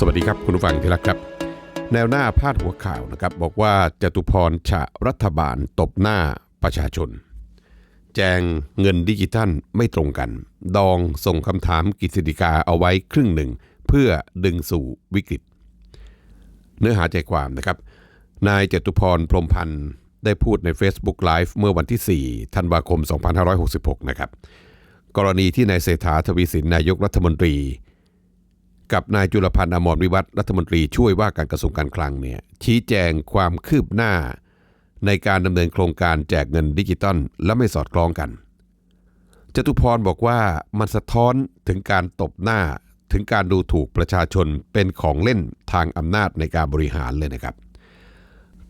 สวัสดีครับคุณผู้ฟังที่รักครับ แนวหน้าพาดหัวข่าวนะครับ บอกว่าจตุพรฉะรัฐบาลตบหน้าประชาชน แจงเงินดิจิทัลไม่ตรงกัน ดองส่งคำถามกฤษฎีกาเอาไว้ครึ่งหนึ่ง เพื่อดึงสู่วิกฤต เนื้อหาใจความนะครับ นายจตุพรพรมพันธ์ได้พูดใน Facebook Live เมื่อวันที่ 4 ธันวาคม 2566 นะครับ กรณีที่นายเศรษฐาทวีสินนายกรัฐมนตรี กับนายจุลพันธ์อมรวิวัฒน์รัฐมนตรีช่วยว่าการกระทรวงการคลังเนี่ยชี้แจงความคืบหน้า ในการดำเนินโครงการแจกเงินดิจิตอลและไม่สอดคล้องกันจตุพรบอกว่ามันสะท้อนถึงการตบหน้าถึงการดูถูกประชาชนเป็นของเล่นทางอำนาจในการบริหารเลยนะครับ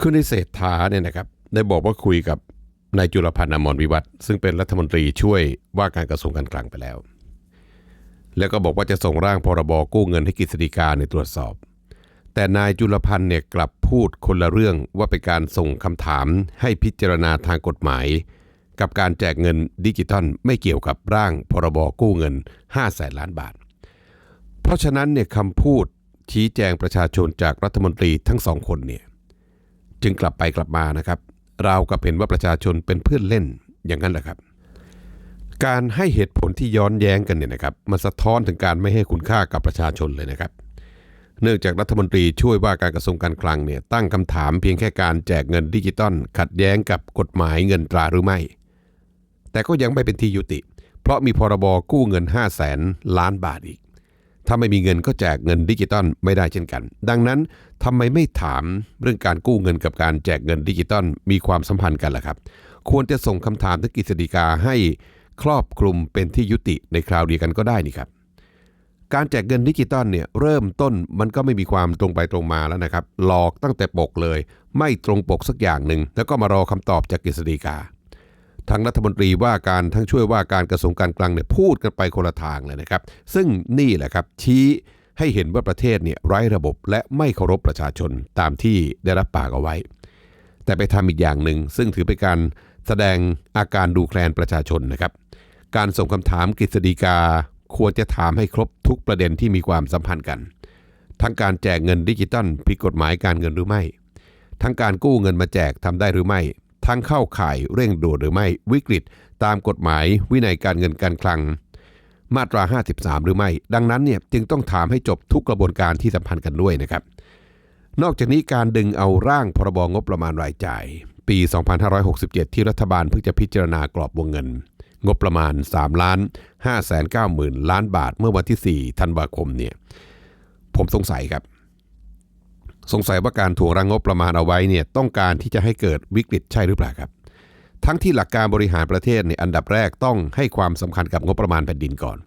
คือในเศรษฐาเนี่ยนะครับได้บอกว่าคุยกับนายจุลพันธ์อมรวิวัฒน์ซึ่งเป็นรัฐมนตรีช่วยว่าการกระทรวงการคลังไปแล้ว แล้วก็บอกว่าจะส่งร่างพรบกู้เงินให้กฤษฎีกาในตรวจสอบ แต่นายจุลพันธ์เนี่ยกลับพูดคนละเรื่องว่าเป็นการส่งคำถามให้พิจารณาทางกฎหมาย กับการแจกเงินดิจิทัลไม่เกี่ยวกับร่างพรบกู้เงิน5แสนล้านบาท เพราะฉะนั้นเนี่ยคำพูดชี้แจงประชาชนจากรัฐมนตรีทั้งสองคนเนี่ยจึงกลับไปกลับมานะครับ เรากับเห็นว่าประชาชนเป็นเพื่อนเล่นอย่างนั้นแหละครับ การให้เหตุผลที่ย้อนแย้งกันเนี่ยนะครับมันสะท้อนถึงการไม่ให้คุณค่ากับประชาชนเลยนะครับ เนื่องจากรัฐมนตรีช่วยว่าการกระทรวงการคลังเนี่ยตั้งคำถามเพียงแค่การแจกเงินดิจิตอลขัดแย้งกับกฎหมายเงินตราหรือไม่ แต่ก็ยังไม่เป็นที่ยุติ เพราะมีพรบกู้เงิน 5 0 0แสนล้านบาทอีก ถ้าไม่มีเงินก็แจกเงินดิจิตอลไม่ได้เช่นกัน ดังนั้นทำไมไม่ถามเรื่องการกู้เงินกับการแจกเงินดิจิตอลมีความสัมพันธ์กันล่ะครับ ควรจะส่งคำถามถึงกฤษฎีกาให้ ครอบคลุมเป็นที่ยุติในคราวเดียวกันก็ได้นี่ครับการแจกเงินดิจิตอลเนี่ยเริ่มต้นมันก็ไม่มีความตรงไปตรงมาแล้วนะครับ หลอกตั้งแต่ปกเลย ไม่ตรงปกสักอย่างหนึ่ง แล้วก็มารอคำตอบจากกฤษฎีกาทั้งรัฐมนตรีว่าการทั้งช่วยว่าการกระทรวงการคลังเนี่ยพูดกันไปคนละทางเลยนะครับ ซึ่งนี่แหละครับชี้ให้เห็นว่าประเทศเนี่ยไร้ระบบและไม่เคารพประชาชนตามที่ได้รับปากเอาไว้ แต่ไปทำอีกอย่างหนึ่ง ซึ่งถือเป็นการแสดงอาการดูแคลนประชาชนนะครับ การส่งคำถามกฤษฎีกา ควรจะถามให้ครบทุกประเด็นที่มีความสัมพันธ์กัน ทั้งการแจกเงินดิจิตอลผิดกฎหมายการเงินหรือไม่ ทั้งการกู้เงินมาแจกทำได้หรือไม่ ทั้งเข้าข่ายเร่งด่วนหรือไม่ วิกฤต ตามกฎหมายวินัยการเงินการคลัง มาตรา 53 หรือไม่ ดังนั้นเนี่ยจึงต้องถามให้จบทุกกระบวนการที่สัมพันธ์กันด้วยนะครับ นอกจากนี้การดึงเอาร่างพรบงบประมาณรายจ่าย ปี 2567 ที่รัฐบาลเพิ่งจะพิจารณากรอบวงเงิน งบประมาณ3ล้าน5แสน9หมื่นล้านบาทเมื่อวันที่ 4 ธันวาคมเนี่ยผมสงสัยครับ สงสัยว่าการถ่วงรังงบประมาณเอาไว้เนี่ยต้องการที่จะให้เกิดวิกฤตใช่หรือเปล่าครับ ทั้งที่หลักการบริหารประเทศเนี่ยอันดับแรกต้องให้ความสำคัญกับงบประมาณแผ่นดินก่อน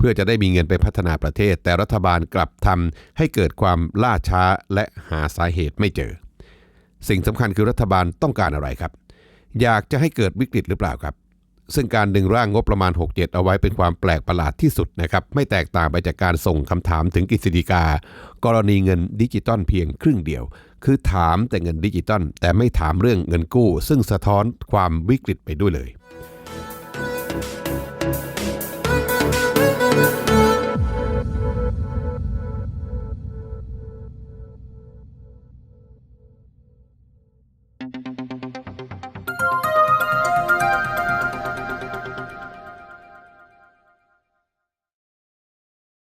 เพื่อจะได้มีเงินไปพัฒนาประเทศ แต่รัฐบาลกลับทำให้เกิดความล่าช้าและหาสาเหตุไม่เจอ สิ่งสำคัญคือรัฐบาลต้องการอะไรครับ อยากจะให้เกิดวิกฤตหรือเปล่าครับ ซึ่งการดึงร่างงบประมาณ 67 เอาไว้เป็นความแปลกประหลาดที่สุดนะครับ ไม่แตกต่างไปจากการส่งคำถามถึงกฤษฎีกา กรณีเงินดิจิตอลเพียงครึ่งเดียว คือถามแต่เงินดิจิตอลแต่ไม่ถามเรื่องเงินกู้ ซึ่งสะท้อนความวิกฤตไปด้วยเลย